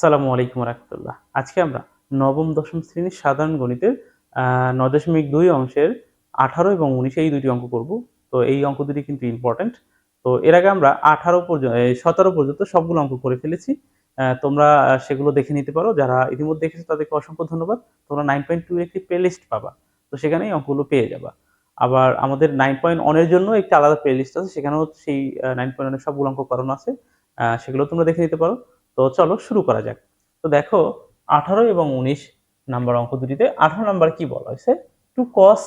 আসসালামু আলাইকুম রহমতুল্লাহ। আজকে আমরা নবম, দশম শ্রেণির সাধারণ গণিতের নয় দশমিক দুই অংশের আঠারো এবং উনিশ এই দুইটি অঙ্ক করব। তো এই অঙ্ক দুটি কিন্তু ইম্পর্টেন্ট তো এর আগে আমরা আঠারো পর্যন্ত সতেরো পর্যন্ত সবগুলো অঙ্ক করে ফেলেছি। তোমরা সেগুলো দেখে নিতে পারো। যারা ইতিমধ্যে দেখেছ তাদেরকে অসংখ্য ধন্যবাদ। তোমরা নাইন পয়েন্ট টু একটি প্লে লিস্ট পাবা। তো সেখানে এই অঙ্কগুলো পেয়ে যাবা। আবার আমাদের নাইন পয়েন্ট ওয়ানের জন্য একটি আলাদা প্লে লিস্ট আছে। সেখানেও সেই নাইন পয়েন্ট ওয়ানের সবগুলো অঙ্ক করানো আছে। সেগুলো তোমরা দেখে নিতে পারো। তো চলো শুরু করা যাক। তো দেখো, আঠারো এবং উনিশ নাম্বার অঙ্ক দুটিতে আঠারো নাম্বার কি বলা হয়েছে? Two cos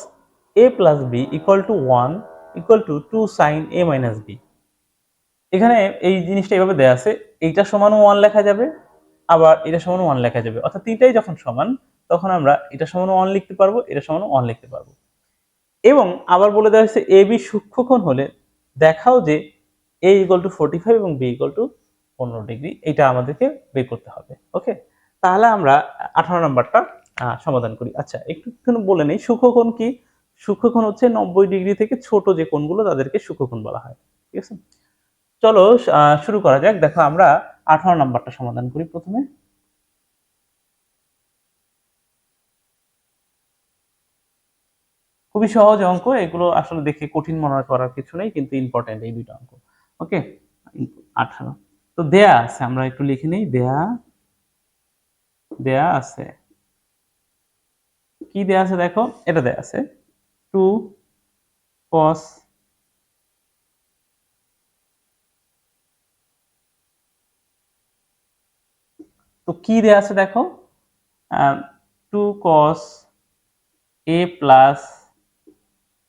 a plus b equal to one equal to two sine a minus b এখানে এই জিনিসটা এইভাবে দেওয়া আছে, এইটা সমান ওয়ান লেখা যাবে, আবার এটা সমান ওয়ান লেখা যাবে। অর্থাৎ তিনটাই যখন সমান, তখন আমরা এটা সমান ওয়ান লিখতে পারব, এটা সমান ওয়ান লিখতে পারব। এবং আবার বলে দেওয়া হয়েছে এ বি সূক্ষ্মকোণ হলে দেখাও যে a equal to forty five এবং বি ইকুয়াল টু পনেরো ডিগ্রি এটা আমাদেরকে বের করতে হবে ওকে তাহলে আমরা আঠারো নাম্বারটা সমাধান করি। আচ্ছা একটু বলে নেই, সূক্ষ্মকোণ কি? সূক্ষ্মকোণ হচ্ছে নব্বই ডিগ্রি থেকে ছোট যে কোণগুলো, তাদেরকে সূক্ষ্মকোণ বলা হয়, ঠিক আছে? চলো শুরু করা যাক। দেখো, আমরা আঠারো নাম্বারটা সমাধান করি প্রথমে। খুবই সহজ অঙ্ক, এগুলো আসলে দেখে কঠিন মনে করার কিছু নেই, কিন্তু ইম্পর্টেন্ট এই দুইটা অঙ্ক ওকে আঠারো। তো দেয়া আছে, আমরা একটু লিখে নিই, দেয়া দেয়া আছে। কি দেয়া আছে দেখো? এটা দেয়া আছে। টু কস তো কি দেয়া আছে দেখো? Two cos a plus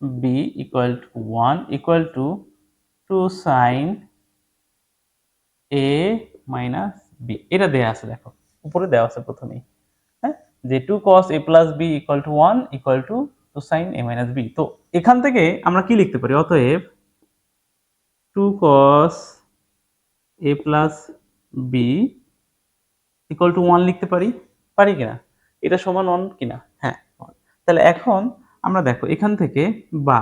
b equal to one equal to two sine a minus b এটা দেয়া আছে দেখো, উপরে দেওয়া আছে প্রথমেই হ্যাঁ? যে two cos a plus b equal to one equal to two sine a minus b তো এখান থেকে আমরা কি লিখতে পারি? অতএব two cos a plus b equal to one লিখতে পারি। পারি কিনা? এটা সমান ওয়ান কিনা? হ্যাঁ। তাহলে এখন আমরা দেখো, এখান থেকে বা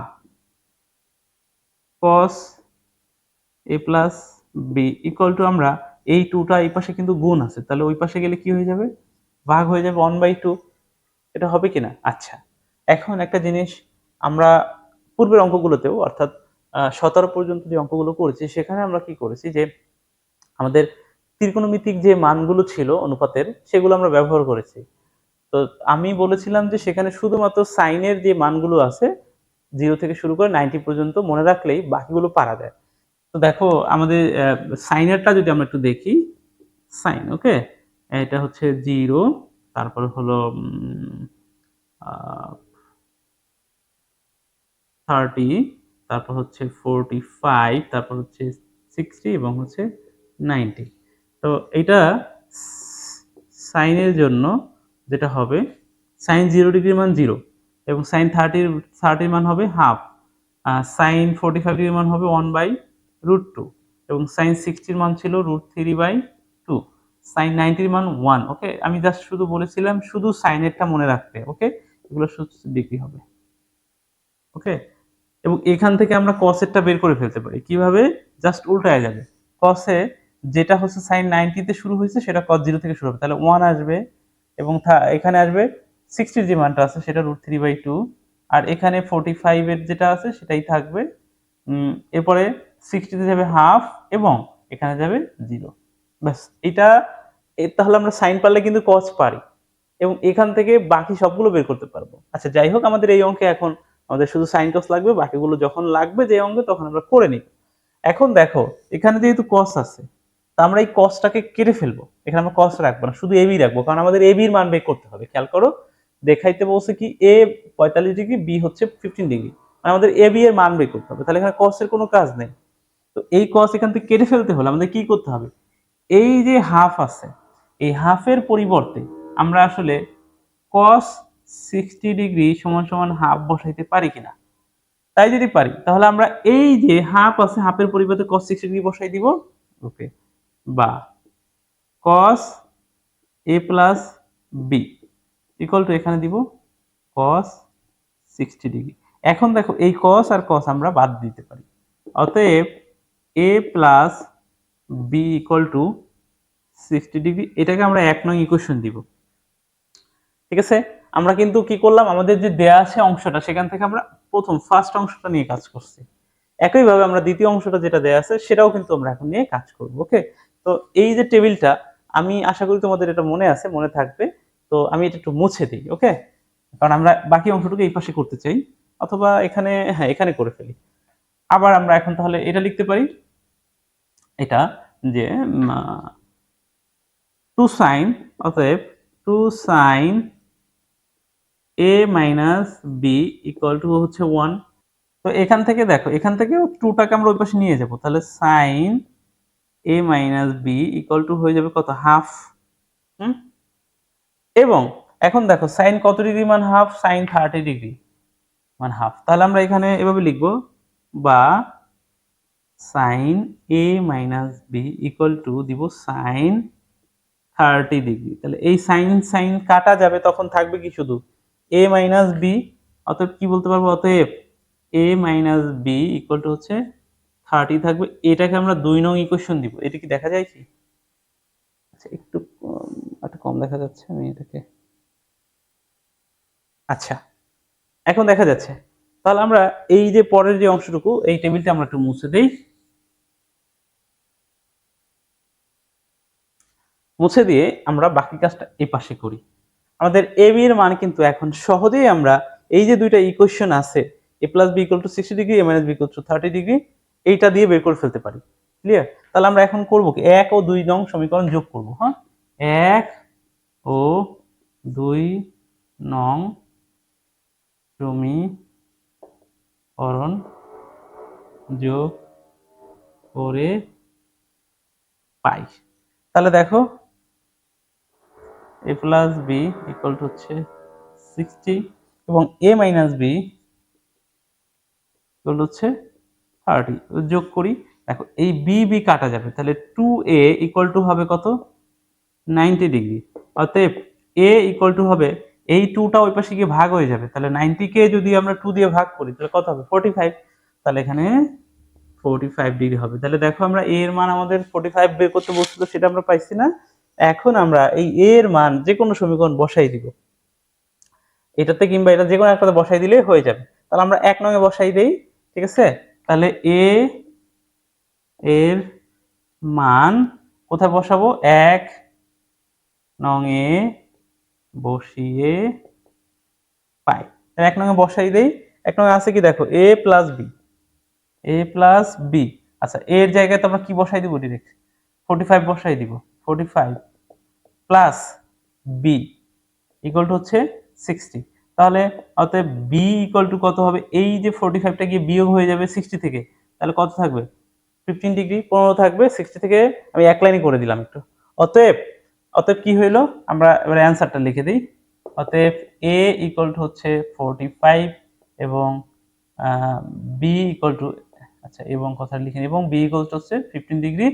cos a plus b equal to আমরা এই টুটা এই পাশে কিন্তু গুণ আছে। তাহলে ওই পাশে গেলে কি হয়ে যাবে? ভাগ হয়ে যাবে ওয়ান বাই টু এটা হবে কিনা? আচ্ছা। এখন একটা জিনিস আমরা পূর্বের অঙ্কগুলোতেও, অর্থাৎ সতেরো পর্যন্ত যে অঙ্কগুলো করেছি, সেখানে আমরা কি করেছি যে আমাদের ত্রিকোণমিতিক যে মানগুলো ছিল অনুপাতের, সেগুলো আমরা ব্যবহার করেছি। তো আমি বলেছিলাম যে সেখানে শুধুমাত্র সাইনের যে মানগুলো আছে জিরো থেকে শুরু করে নাইনটি পর্যন্ত মনে রাখলেই বাকিগুলো পারা যায়। তো দেখো, আমাদের সাইনেরটা যদি আমরা একটু দেখি সাইন ওকে এটা হচ্ছে জিরো তারপর হলো থার্টি তারপর হচ্ছে ফোরটি ফাইভ তারপর হচ্ছে সিক্সটি এবং হচ্ছে নাইনটি তো এটা সাইনের জন্য যেটা হবে সাইন জিরো ডিগ্রির মান জিরো এবং সাইন থার্টির থার্টির মান হবে হাফ সাইন ফোর্টি ফাইভ ডিগ্রির মান হবে ওয়ান বাই রুট টু এবং সাইন সিক্সটির মান ছিল root three by two sine নাইনটির মান ওয়ান ওকে আমি জাস্ট শুধু বলেছিলাম শুধু সাইনেরটা মনে রাখতে ওকে এগুলো ডিগ্রি হবে ওকে এবং এখান থেকে আমরা কসেরটা বের করে ফেলতে পারি, কীভাবে? জাস্ট উল্টায় যাবে কসে যেটা হচ্ছে সাইন নাইনটিতে শুরু হয়েছে সেটা কস জিরো থেকে শুরু হবে, তাহলে ওয়ান আসবে এবং এখানে আসবে সিক্সটির যে মানটা আছে সেটা রুট থ্রি বাই টু আর এখানে ফোর্টি ফাইভের যেটা আছে সেটাই থাকবে এরপরে সিক্সটিতে যাবে হাফ এবং এখানে যাবে জিরো ব্যাস, এটা তাহলে আমরা সাইন পারলে কিন্তু কস পারি এবং এখান থেকে বাকি সবগুলো বের করতে পারব। আচ্ছা যাই হোক, আমাদের এই অঙ্কে এখন আমাদের শুধু সাইন কস লাগবে, বাকিগুলো যখন লাগবে যে অঙ্কে তখন আমরা করে নিব। এখন দেখো, এখানে যেহেতু কস আছে, তা আমরা এই কসটাকে কেটে ফেলব। এখানে আমরা কস রাখব না, শুধু এবি রাখব, কারণ আমাদের এবির মান বের করতে হবে। খেয়াল করো, দেখাইতে বলছে কি এ পঁয়তাল্লিশ ডিগ্রি বি হচ্ছে ফিফটিন ডিগ্রি। মানে আমাদের এ বি এর মান বের করতে হবে। তাহলে এখানে কসের কোনো কাজ নেই। তো এই কস এখান থেকে কেটে ফেলতে হলে আমাদের কি করতে হবে? এই যে হাফ আছে, এই হাফের পরিবর্তে আমরা আসলে কস সিক্সটি ডিগ্রি সমান সমান হাফ বসাইতে পারি কিনা? তাই যদি পারি, তাহলে আমরা এই যে হাফ আছে হাফের পরিবর্তে কস সিক্সটি ডিগ্রি বসাই দিব ওকে বা cos A plus B equal to এখানে দিব কস সিক্সটি ডিগ্রি এখন দেখো, এই কস আর কস আমরা বাদ দিতে পারি। অতএব A plus B equal to sixty degree এটাকে আমরা এক নং ইকুয়েশন দিব। ঠিক আছে? আমরা কিন্তু কি করলাম? আমাদের যে দেয়া আছে অংশটা, সেখান থেকে আমরা প্রথম ফার্স্ট অংশটা নিয়ে কাজ করছি। একইভাবে আমরা দ্বিতীয় অংশটা যেটা দেয়া আছে, সেটাও কিন্তু আমরা এখন নিয়ে কাজ করব ওকে তো এই যে টেবিলটা, আমি আশা করি তোমাদের এটা মনে আছে, মনে থাকবে। তো আমি এটা একটু মুছে দিই ওকে কারণ আমরা বাকি অংশটুকু এই পাশে করতে চাই, অথবা এখানে হ্যাঁ এখানে করে ফেলি। আবার আমরা এখন তাহলে এটা লিখতে পারি। এটা যে টু সাইন অতএব two sine A minus B equal to হচ্ছে ওয়ান তো এখান থেকে দেখো, এখান থেকে টুটাকে আমরা ওই পাশে নিয়ে যাব। তাহলে sine A minus B equal to হয়ে যাবে কত? Half hmm? এবং এখন দেখো সাইন কত ডিগ্রি মান হাফ সাইন থার্টি ডিগ্রি মান হাফ তাহলে আমরা এখানে এভাবে লিখব বা sine A minus B equal to দিব সাইন থার্টি ডিগ্রি তাহলে এই সাইন সাইন কাটা যাবে তখন থাকবে কি শুধু? এ মাইনাস বি অতএব কি বলতে পারব? অতএব A minus B equal to হচ্ছে থার্টি থাকবে। এটাকে আমরা দুই নং ইকুয়েশন দিব। এটা কি দেখা যায় কি? আচ্ছা একটু একটু কম দেখা যাচ্ছে আমি এটাকে। আচ্ছা এখন দেখা যাচ্ছে। তাহলে আমরা এই যে পরের যে অংশটুকু, এই টেবিলটা আমরা একটু মুছে দেই। মুছে দিয়ে আমরা বাকি কাজটা এই পাশে করি। আমাদের এ বি এর মান কিন্তু এখন সহজেই আমরা এই যে দুইটা ইকুয়েশন আছে A plus B equal to sixty degree A minus B equal to thirty degree এইটা দিয়ে বের করে ফেলতে পারি। ক্লিয়ার তাহলে আমরা এখন করব কি? এক ও দুই নং সমীকরণ যোগ করব হ্যাঁ? এক ও দুই নং সমীকরণ যোগ করে পাই। তাহলে দেখো A plus B equal to হচ্ছে সিক্সটি এবং এ মাইনাস বি ইকুয়াল হচ্ছে থার্টি যোগ করি, দেখো এই বি বি কাটা যাবে, তাহলে টু এ ইকুয়াল টু হবে কত? নাইনটি ডিগ্রি অতএব এ ইকুয়াল টু হবে, এই টুটা ওই পাশে গিয়ে ভাগ হয়ে যাবে, তাহলে নাইনটিকে যদি আমরা টু দিয়ে ভাগ করি, তাহলে কত হবে? ফোর্টি ফাইভ তাহলে এখানে ফোর্টি ফাইভ ডিগ্রি হবে। তাহলে দেখো আমরা এর মান আমাদের ফোর্টি ফাইভ বের করতে বলছিল সেটা আমরা পাইছি না। এখন আমরা এই এর মান যে কোনো সমীকরণ বসাই দিব। এটাতে কিংবা এটা যে কোনো একটাতে বসাই দিলে হয়ে যাবে। তাহলে আমরা এক নঙে বসাই দেই, ঠিক আছে? তাহলে এ এর মান কোথায় বসাবো? এক নঙে বসিয়ে পাই। এক নঙে বসাই দেই। এক নঙে আছে কি দেখো? A plus B A plus B আচ্ছা এর জায়গায় তো আমরা কি বসাই দিব? ডিরেক্ট ফোর্টি ফাইভ বসাই দিব। Forty five plus B equal to হচ্ছে সিক্সটি তাহলে অতএব বি ইকুয়াল টু কত হবে? এই যে ফোর্টি ফাইভটা গিয়ে বিয়োগ হয়ে যাবে সিক্সটি থেকে তাহলে কত থাকবে? ফিফটিন ডিগ্রি পনেরো থাকবে সিক্সটি থেকে আমি এক লাইনই করে দিলাম একটু। অতএব অতএব কি হইল? আমরা এবার অ্যান্সারটা লিখে দিই। অতএব এ ইকুয়াল টু হচ্ছে ফোরটি ফাইভ এবং বি ইকুয়াল টু আচ্ছা এবং কথা লিখে নিই, এবং বি ইকুয়াল টু হচ্ছে ফিফটিন ডিগ্রি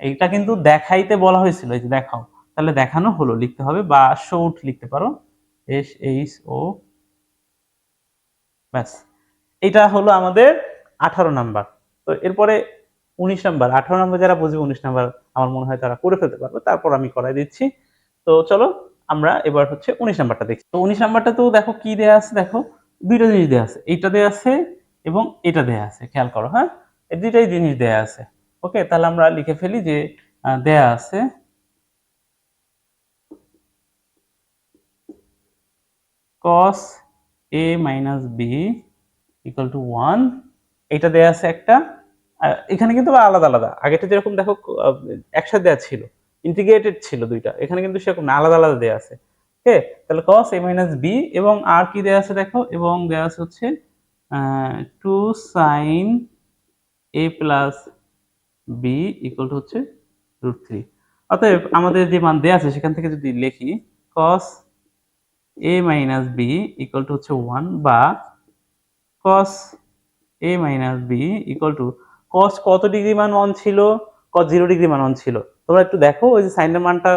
এইটা কিন্তু দেখাইতে বলা হয়েছিল, এই যে দেখাও। তাহলে দেখানো হলো, লিখতে হবে, বা শোট লিখতে পারো। এস এইচ ও ব্যাস। এটা হলো আমাদের আঠারো নাম্বার। তো এরপরে উনিশ নাম্বার, আঠারো নাম্বার যারা বুঝবে, উনিশ নাম্বার আমার মনে হয় তারা করে ফেলতে পারবে। তারপর আমি করাই দিচ্ছি। তো চলো, আমরা এবার হচ্ছে উনিশ নাম্বারটা দেখি। তো উনিশ নাম্বারটা তো দেখো কি দেয়া আছে, দেখো। দুইটা জিনিস দেয়া আছে, এইটা দেয়া আছে এবং এটা দেয়া আছে, খেয়াল করো হ্যাঁ? এই দুইটাই জিনিস দেয়া আছে। ওকে তাহলে আমরা লিখে ফেলি যে দেয়া আছে। cos a minus B equal to one এটা দেয়া আছে একটা। এখানে কিন্তু আলাদা আলাদা। আগেটা যেরকম দেখো একসাথে দেওয়া ছিল। ইন্টিগ্রেটেড ছিল দুইটা। এখানে কিন্তু সেরকম না, আলাদা আলাদা দেয়া আছে। ওকে তাহলে কস এ মাইনাস বি এবং আর কি দেয়া আছে দেখো? এবং দেয়া আছে হচ্ছে two sine A plus B equal to হচ্ছে রুট থ্রি অতএব আমাদের যে মান দেয়া আছে, সেখান থেকে যদি লিখি, cos a minus B equal to হচ্ছে ওয়ান বা cos a minus B equal to cos কত ডিগ্রি মান অন ছিল, cos জিরো ডিগ্রি মান অন ছিল। তোমরা একটু দেখো, ওই যে সাইনের মানটা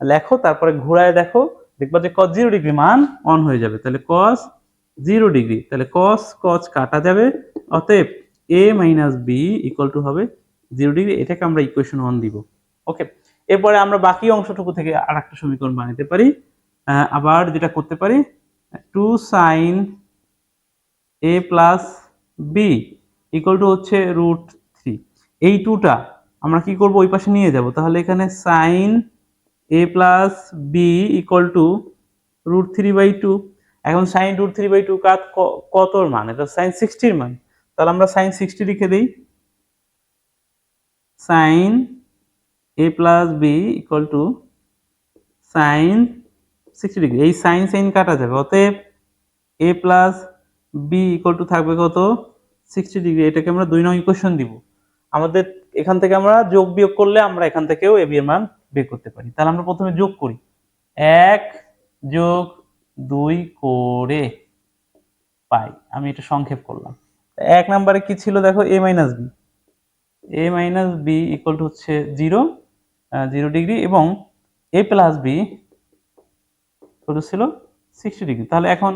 লেখো, তারপরে ঘোরায় দেখো, দেখবা যে cos জিরো ডিগ্রি মান অন হয়ে যাবে। তাহলে cos জিরো ডিগ্রি তাহলে cos cos কাটা যাবে। অতএব a minus B equal to হবে জিরো ডিগ্রি, এটাকে আমরা ইকুয়েশন ওয়ান দিব। ওকে এরপরে আমরা বাকি অংশটুকু থেকে আর একটা সমীকরণ বানাতে পারি। আবার যেটা করতে পারি two sine A plus B equal to হচ্ছে রুট থ্রি এই টুটা আমরা কি করব? ওই পাশে নিয়ে যাব। তাহলে এখানে sine A plus B equal to root three by two এখন sine root three by two কাত কতর মান? এটা সাইন সিক্সটির মান। তাহলে আমরা সাইন সিক্সটি লিখে দিই। Sine A plus B equal to sine sixty degree এই সাইন সাইন কাটা যাবে। অতএব A plus B equal to থাকবে কত? সিক্সটি ডিগ্রি এটাকে আমরা দুই নং ইকুয়েশন দিব। আমাদের এখান থেকে আমরা যোগ বিয়োগ করলে আমরা এখান থেকেও এ এর মান বের করতে পারি। তাহলে আমরা প্রথমে যোগ করি। এক যোগ দুই করে পাই। আমি এটা সংক্ষেপ করলাম। এক নম্বরে কি ছিল? দেখো A minus B A minus B equal to হচ্ছে জিরো জিরো ডিগ্রি এবং এ প্লাস বি কত ছিল সিক্সটি ডিগ্রি তাহলে এখন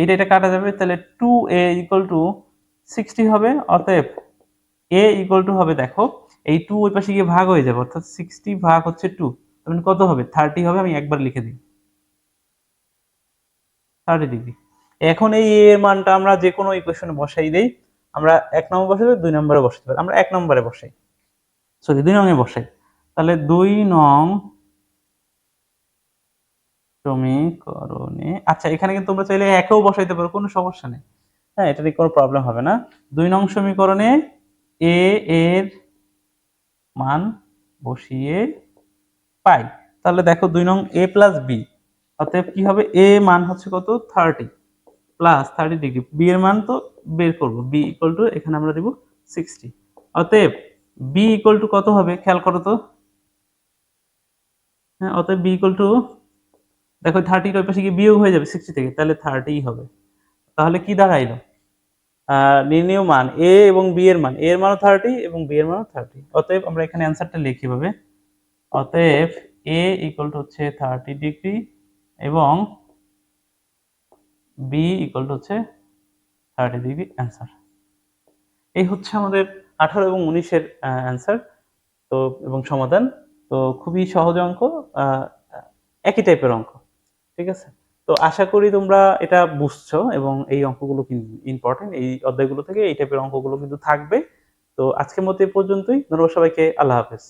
এটা এটা কাটা যাবে, তাহলে two A equal to sixty হবে, অতএব এ ইকুয়াল টু হবে, দেখো, এই টু ওই পাশে গিয়ে ভাগ হয়ে যাবে, অর্থাৎ সিক্সটি ভাগ হচ্ছে টু তখন কত হবে? থার্টি হবে, আমি একবার লিখে দিই। থার্টি ডিগ্রি এখন এই এর মানটা আমরা যে কোনো ইকুয়েশনে বসাই দেই। আমরা এক নম্বর বসাই দুই নম্বরে বসাতে পারি। আমরা এক নম্বরে বসাই। সরি দুই নঙে বসাই। তাহলে দুই নং সমীকরণে আচ্ছা এখানে কিন্তু তোমরা চাইলে একেও বসাইতে পারো, কোনো সমস্যা নেই। হ্যাঁ এটা নিয়ে কোনো প্রবলেম হবে না। দুই নং সমীকরণে এ এর মান বসিয়ে পাই। তাহলে দেখো দুই নং এ প্লাস বি অতএব কি হবে? এ মান হচ্ছে কত? Thirty plus thirty degree B এর মান তো বের করব। বি ইকুয়াল টু এখানে আমরা দিব সিক্সটি অতএব বি ইকুয়াল টু কত হবে? খেয়াল করো তো। হ্যাঁ অতএব বি ইকুয়াল টু দেখো থার্টির ওই পাশে গিয়ে বিয়োগ হয়ে যাবে সিক্সটি থেকে, তাহলে থার্টিই হবে। তাহলে কি দাঁড়াইলো? নির্ণেয় মান এ এবং বি এর মান। এ এর মানও থার্টি এবং বি এর মানও থার্টি অতএব আমরা এখানে অ্যান্সারটা লিখি ভাবে অতএব এ ইকুয়াল টু হচ্ছে থার্টি ডিগ্রি এবং বি ইকুয়াল হচ্ছে থার্টি ডিগ্রি অ্যান্সার এই হচ্ছে আমাদের আঠারো এবং উনিশের অ্যান্সার তো, এবং সমাধান। তো খুবই সহজ অঙ্ক একই টাইপের অঙ্ক, ঠিক আছে? তো আশা করি তোমরা এটা বুঝছ, এবং এই অঙ্কগুলো কিন্তু ইম্পর্টেন্ট এই অধ্যায়গুলো থেকে এই টাইপের অঙ্কগুলো কিন্তু থাকবে। তো আজকের মতো পর্যন্তই। ধন্যবাদ সবাইকে। আল্লাহ হাফেজ।